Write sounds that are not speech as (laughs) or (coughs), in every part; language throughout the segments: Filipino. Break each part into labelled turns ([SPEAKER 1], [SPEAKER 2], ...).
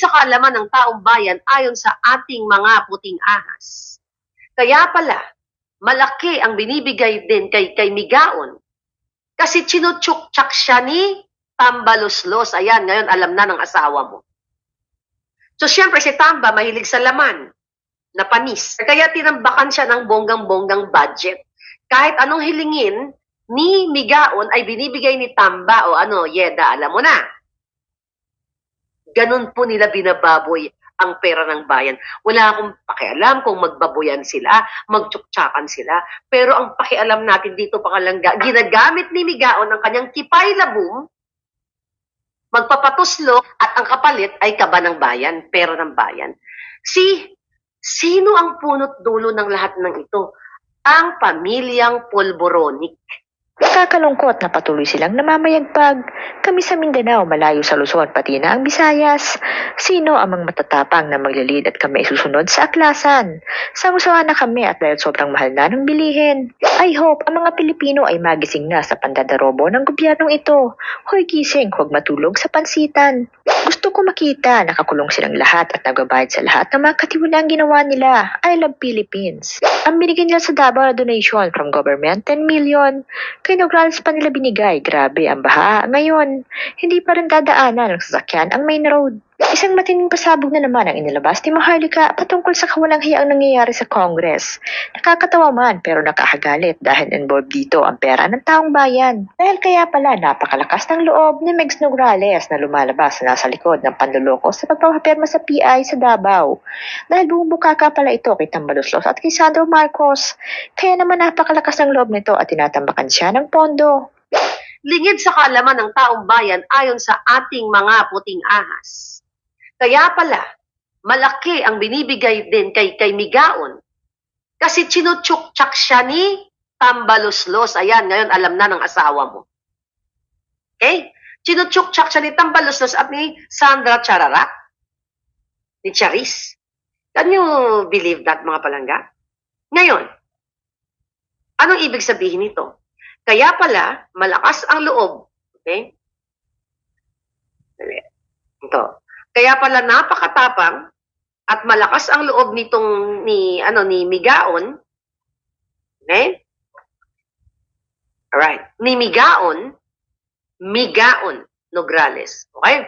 [SPEAKER 1] sa kaalaman ng taong bayan ayon sa ating mga puting ahas. Kaya pala, malaki ang binibigay din kay, kay Migaon kasi chinutsuk-tsak siya ni Tambaloslos. Ayan, ngayon alam na ng asawa mo. So, syempre, si Tamba mahilig sa laman na panis. Kaya tinambakan siya ng bonggang-bonggang budget. Kahit anong hilingin ni Migaon ay binibigay ni Tamba o ano, Yeda, alam mo na. Ganun po nila binababoy ang pera ng bayan. Wala akong pakialam kung magbaboyan sila, magtsuktsakan sila. Pero ang pakialam natin dito, pakalangga, ginagamit ni Migaon ang kanyang kipay labong, magpapatuslo, at ang kapalit ay kaba ng bayan, pera ng bayan. Si, sino ang punot dulo ng lahat ng ito? Ang pamilyang Polboronic.
[SPEAKER 2] Nakakalungkot na patuloy silang namamayagpag. Kami sa Mindanao, malayo sa Luzon, pati na ang Visayas. Sino ang mga matatapang na maglilid at kami susunod sa aklasan? Sangusawa na kami at dahil sobrang mahal na ng bilihin. I hope ang mga Pilipino ay magising na sa pandadarobo ng gobyernong ito. Hoy gising, huwag matulog sa pansitan. Gusto ko makita, nakakulong silang lahat at nagbabayad sa lahat ng mga katiwalang ginawa nila. I love Philippines. Ang binigyan nila sa Davao na donation from government, 10 million. Kay Nograles pa nila binigay. Grabe ang baha. Ngayon, hindi pa rin dadaanan ng sasakyan ang main road. Isang matinding pasabog na naman ang inilabas ni Maharlika patungkol sa kawalang hiyaang nangyayari sa Congress. Nakakatawa man pero nakakagalit dahil involved dito ang pera ng taong bayan. Dahil kaya pala napakalakas ng loob ni Megs Nograles na lumalabas na nasa likod ng panluloko sa pagpapapirma sa PI sa Davao. Dahil bumubuka ka pala ito kay Tambaloslos at kay Sandro Marcos. Kaya naman napakalakas ng loob nito at tinatambakan siya ng pondo.
[SPEAKER 1] Lingid sa kaalaman ng taong bayan ayon sa ating mga puting ahas. Kaya pala, malaki ang binibigay din kay, kay Migaon kasi chinutsuk-tsak siya ni Tambaloslos. Ayan, ngayon alam na ng asawa mo. Okay? Chinutsuk-tsak siya ni Tambaloslos at ni Sandra Chararat. Ni Charis. Can you believe that, mga palangga? Ngayon, anong ibig sabihin nito? Kaya pala, malakas ang loob. Okay? Ito. Kaya pala napakatapang at malakas ang loob nitong ni ano ni Migaon. Okay? Alright. Ni Migaon, Migaon Nograles. Okay?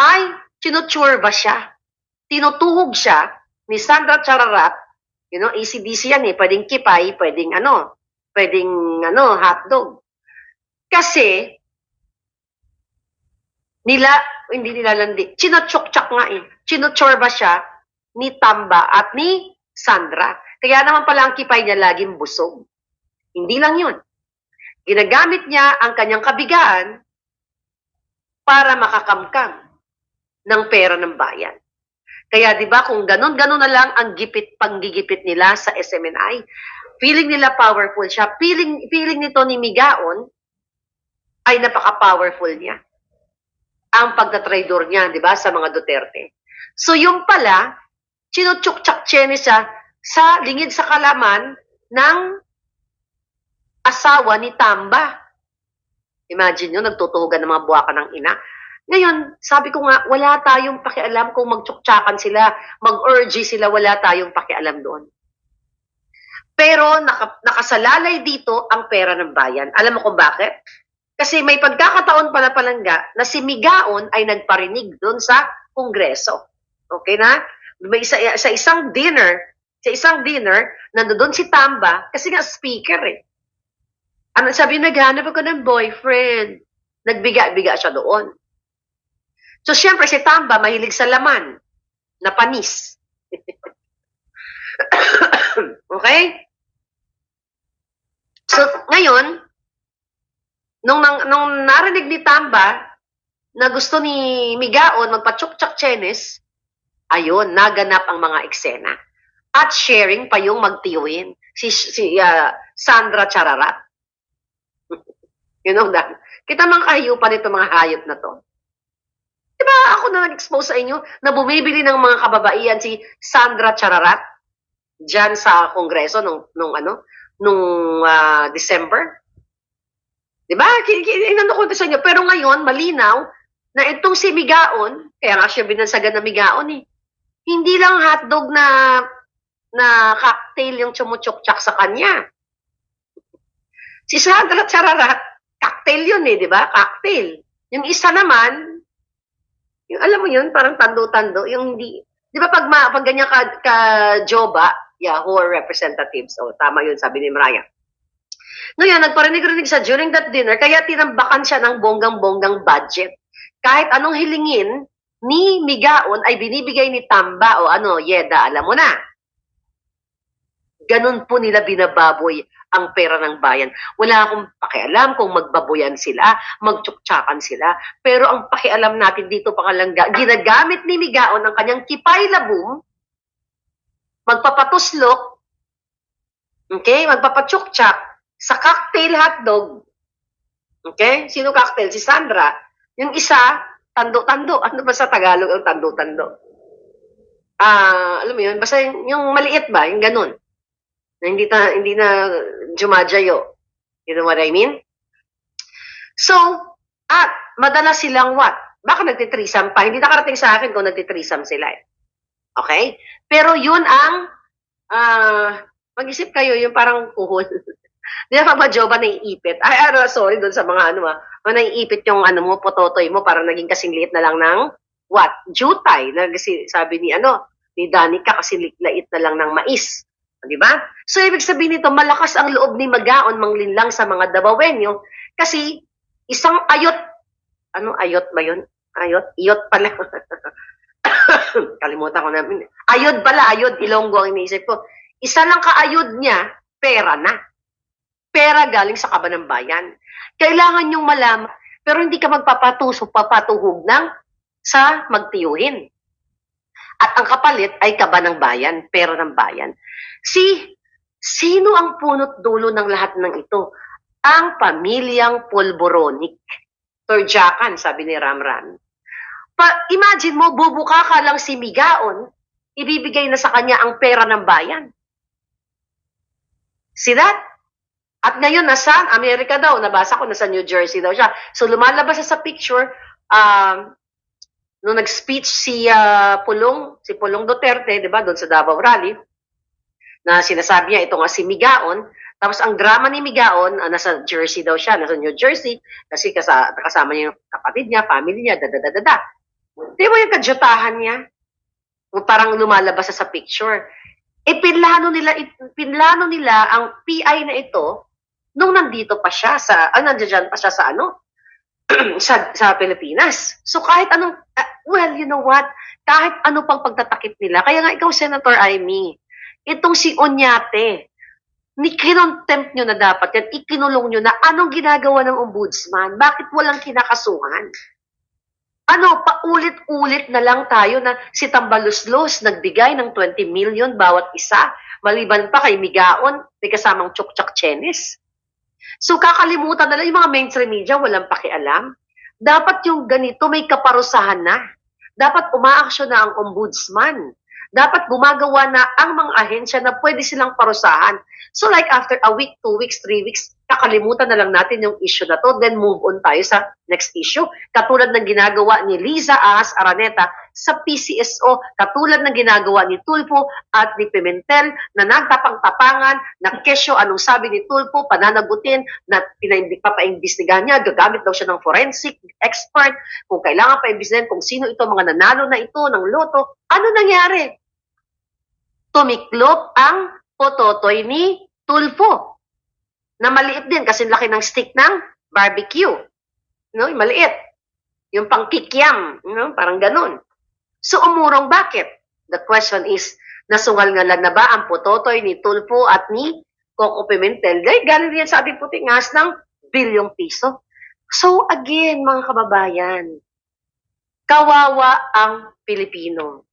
[SPEAKER 1] Ay ba siya. Tinutuhog siya ni Sandra Chararat. You know, ACDC yan eh. Pwedeng kipay, pwedeng ano, pwedeng ano, hotdog. Kasi, nila, hindi nilalandi, chinochok-chak nga eh. Chinochorba siya ni Tamba at ni Sandra. Kaya naman pala ang kipay niya laging busog. Hindi lang yun. Ginagamit niya ang kanyang kabigaan para makakamkam ng pera ng bayan. Kaya 'di ba kung ganun-ganun na lang ang gipit panggigipit nila sa SMNI, feeling nila powerful siya. Feeling feeling nito ni Migaon ay napaka-powerful niya. Ang pagtatraidor niya, 'di ba, sa mga Duterte. So yung pala, chinutsuk-tsak siya sa lingid sa kalaman ng asawa ni Tamba. Imagine nyo, nagtutuhugan ng mga buwaka ng ina. Ngayon, sabi ko nga, wala tayong pakialam kung magtsuktsakan sila, mag-urge sila, wala tayong pakialam doon. Pero naka, nakasalalay dito ang pera ng bayan. Alam mo kung bakit? Kasi may pagkakataon pala palangga na si Migaon ay nagparinig doon sa Kongreso. Okay na? May isa, sa isang dinner, sa isang dinner, nandoon si Tamba, kasi nga speaker eh. Ano sabi, naghanap ako ng boyfriend. Nagbiga-biga siya doon. So, siyempre, si Tamba mahilig sa laman na panis. (coughs) okay? So, ngayon, nung, nung narinig ni Tamba na gusto ni Migaon magpa-chuk-chak ayun, naganap ang mga eksena. At sharing pa yung magtiwin. Si, si uh, Sandra Chararat. (laughs) you know that? Kita mga kahiyupan nito mga hayop na to. Diba ako na nag-expose sa inyo na bumibili ng mga kababaihan si Sandra Chararat dyan sa Kongreso nung, nung ano, nung uh, December. Diba? Inano ko sa inyo. Pero ngayon, malinaw na itong si Migaon, Kaya nga siya binansagan na migaon eh. Hindi lang hotdog na na cocktail yung chumuchukchak sa kanya. Si Sandra Chararat, cocktail yun eh, di ba? Cocktail. Yung isa naman, yung alam mo yun, parang tando-tando, yung hindi, di ba pag, ma, pag ganyan ka, ka Joba, yeah, who are representatives, oh, tama yun, sabi ni Mariah. Ngayon, nagparinig-rinig siya during that dinner, kaya tinambakan siya ng bonggang-bonggang budget. Kahit anong hilingin ni Migaon ay binibigay ni Tamba o ano, Yeda, alam mo na. Ganun po nila binababoy ang pera ng bayan. Wala akong pakialam kung magbaboyan sila, magtsuktsakan sila. Pero ang pakialam natin dito pakalangga, ginagamit ni Migaon ang kanyang kipay labum, magpapatuslok, okay, magpapatsuktsak sa cocktail hotdog. Okay? Sino cocktail? Si Sandra. Yung isa, tando-tando. Ano ba sa Tagalog ang tando-tando? Ah, alam mo yun, basta yung, yung maliit ba, yung ganun. Na hindi na, hindi na jumajayo. You know what I mean? So, at madalas silang what? Baka nagtitrisam pa. Hindi nakarating sa akin kung nagtitrisam sila eh. Okay? Pero yun ang, ah, mag-isip kayo, yung parang kuhol. (laughs) Di ba pag joba naiipit? Ay, ano, sorry doon sa mga ano ah. Naiipit yung ano mo, pototoy mo, parang naging kasing liit na lang ng what? Jutay. Sabi ni ano, ni Danica kasi lait na lang ng mais. Di ba? So, ibig sabihin nito, malakas ang loob ni Magaon manglinlang sa mga Dabawenyo kasi isang ayot, ano ayot ba yun? Ayot? Iyot pala. (coughs) Kalimutan ko na. Ayod pala, ayod. Ilonggo ang iniisip ko. Isa lang kaayod niya, pera na. Pera galing sa kaba ng bayan. Kailangan yung malaman, pero hindi ka magpapatuso, papatuhog ng sa magtiyuhin. At ang kapalit ay kaba ng bayan, pera ng bayan. Si, sino ang punot dulo ng lahat ng ito? Ang pamilyang Polboronic. Torjakan, sabi ni Ramran. Pa, imagine mo, bubuka ka lang si Migaon, ibibigay na sa kanya ang pera ng bayan. See that? At ngayon, nasa Amerika daw, nabasa ko, nasa New Jersey daw siya. So, lumalabas siya sa picture, um, nung nag-speech si ah, Pulong, si Pulong Duterte, di ba, doon sa Davao Rally, na sinasabi niya, ito nga si Migaon, tapos ang drama ni Migaon, ah, nasa Jersey daw siya, nasa New Jersey, kasi kasa, kasama niya yung kapatid niya, family niya, dadadadada. Di ba yung kadyutahan niya? Parang lumalabas sa picture. E pinlano nila, pinlano nila ang PI na ito nung nandito pa siya sa, ah, nandiyan pa siya sa ano, (clears throat) sa, sa Pilipinas. So kahit anong, ah, well, you know what? Kahit ano pang pagtatakip nila, kaya nga ikaw, Senator Amy, itong si Onyate, ni kinontempt nyo na dapat yan, ikinulong nyo na anong ginagawa ng ombudsman? Bakit walang kinakasuhan? Ano, paulit-ulit na lang tayo na si Tambaluslos nagbigay ng 20 million bawat isa. Maliban pa kay Migaon, may kasamang Chokchak Chenes. So kakalimutan na lang yung mga mainstream media, walang pakialam. Dapat yung ganito may kaparusahan na. Dapat umaaksyon na ang ombudsman. Dapat gumagawa na ang mga ahensya na pwede silang parusahan. So like after a week, two weeks, three weeks, kakalimutan na lang natin yung issue na to, then move on tayo sa next issue. Katulad ng ginagawa ni Liza Ahas Araneta sa PCSO, katulad ng ginagawa ni Tulfo at ni Pimentel na nagtapang-tapangan na kesyo anong sabi ni Tulfo, pananagutin na pinaimbi, papaimbestigahan niya, gagamit daw siya ng forensic expert, kung kailangan pa imbestigahan kung sino ito, mga nanalo na ito ng loto. Ano nangyari? Tumiklop ang pototoy ni Tulfo na maliit din kasi laki ng stick ng barbecue. No, maliit. Yung pangkikiam, no? parang ganun. So umurong bakit? The question is, nasungal nga lang na ba ang pototoy ni Tulfo at ni Coco Pimentel? Dahil galing yan sa ating puting ngas ng bilyong piso. So again, mga kababayan, kawawa ang Pilipino.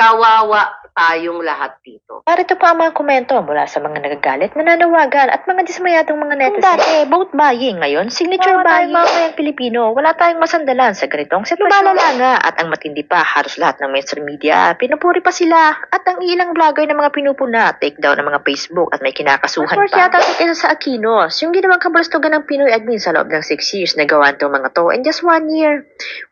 [SPEAKER 1] Kawawa tayong lahat dito.
[SPEAKER 2] Parito pa ang mga komento mula sa mga nagagalit, nananawagan at mga dismayadong mga netizens. dati, vote buying. Ngayon, signature
[SPEAKER 1] Wala
[SPEAKER 2] buying.
[SPEAKER 1] tayong
[SPEAKER 2] mga kayang Pilipino, wala tayong masandalan sa ganitong sitwasyon. Lumalala nga at ang matindi pa, halos lahat ng mainstream media, pinupuri pa sila at ang ilang vlogger ng mga pinupuna, take down ng mga Facebook at may kinakasuhan pa. yata ito sa Aquinos, yung ginawang kabalastugan ng Pinoy admin sa loob ng 6 years na gawan itong mga to in just 1 year.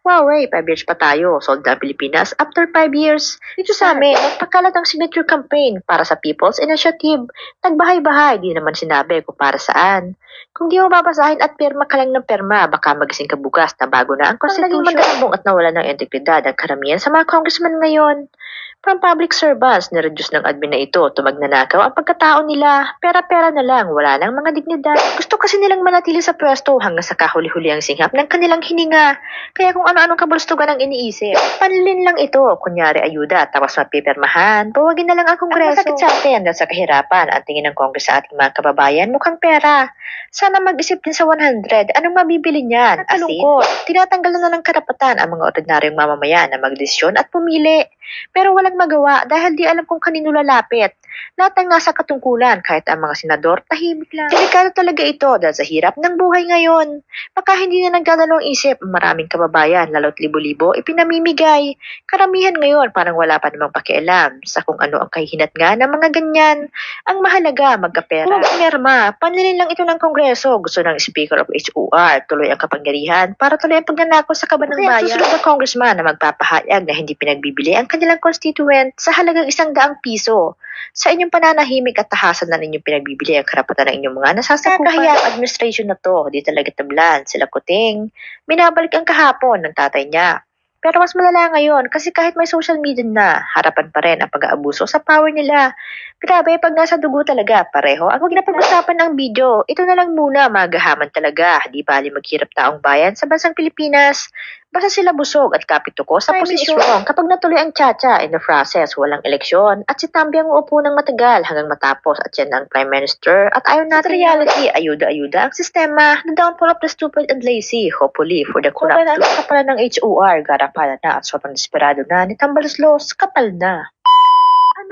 [SPEAKER 2] Wow, eh, 5 years pa tayo, sold na Pilipinas after 5 years. Dito sa amin, nagpakalat ang signature campaign para sa People's Initiative. Nagbahay-bahay, di naman sinabi kung para saan. Kung di mo babasahin at pirma ka lang ng pirma, baka magising ka bukas na bago na ang Constitution. Ang naging magandang at nawala ng integridad ang karamihan sa mga congressman ngayon. From public servants, nireduce ng admin na ito to magnanakaw ang pagkatao nila. Pera-pera na lang, wala nang mga dignidad. Gusto kasi nilang manatili sa pwesto hanggang sa kahuli-huli ang singhap ng kanilang hininga. Kaya kung ano-anong kabulustugan ang iniisip, panlin lang ito, kunyari ayuda, tapos mapipirmahan, pawagin na lang ang kongreso. Ang masakit sa atin dahil sa kahirapan, ang tingin ng kongres sa ating mga kababayan, mukhang pera. Sana mag-isip din sa 100, anong mabibili niyan? Asin? Tinatanggal na ng karapatan ang mga ordinaryong mamamayan na magdesisyon at pumili. Pero walang magawa dahil di alam kung kanino lalapit. Lahat ng nasa katungkulan, kahit ang mga senador, tahimik lang. Delikado talaga ito dahil sa hirap ng buhay ngayon. Baka hindi na nagdadalawang isip ang maraming kababayan, lalo't libo-libo, ipinamimigay. Karamihan ngayon parang wala pa namang pakialam sa kung ano ang kahihinat nga ng mga ganyan. Ang mahalaga, magkapera. Kung pumirma, panlilin lang ito ng Kongreso. Gusto ng Speaker of HOR, tuloy ang kapangyarihan para tuloy ang pagnanakaw sa kaban ng bayan. Susunod na congressman na magpapahayag na hindi pinagbibili ang kanilang constituent sa halagang isang daang piso. Sa inyong pananahimik at tahasan na ninyong pinagbibili ang karapatan ng inyong mga nasasakupan. Kahaya ang administration na to, di talaga tablan, sila kuting. Binabalik ang kahapon ng tatay niya. Pero mas malala ngayon kasi kahit may social media na, harapan pa rin ang pag-aabuso sa power nila. Grabe, pag nasa dugo talaga, pareho. Ang huwag na pag-usapan ng video, ito na lang muna, magahaman talaga. Di bali maghirap taong bayan sa bansang Pilipinas. Basta sila busog at kapituko sa posisyon. Kapag natuloy ang tsa in the process, walang eleksyon, at si Tambi ang uupo ng matagal hanggang matapos at yan ang Prime Minister, at ayaw natin reality, ayuda-ayuda ang sistema, the downfall of the stupid and lazy, hopefully for the corrupt. Kung ang kapal ng HOR, garapala na at sobrang desperado na, ni Tambaluslos, kapal na.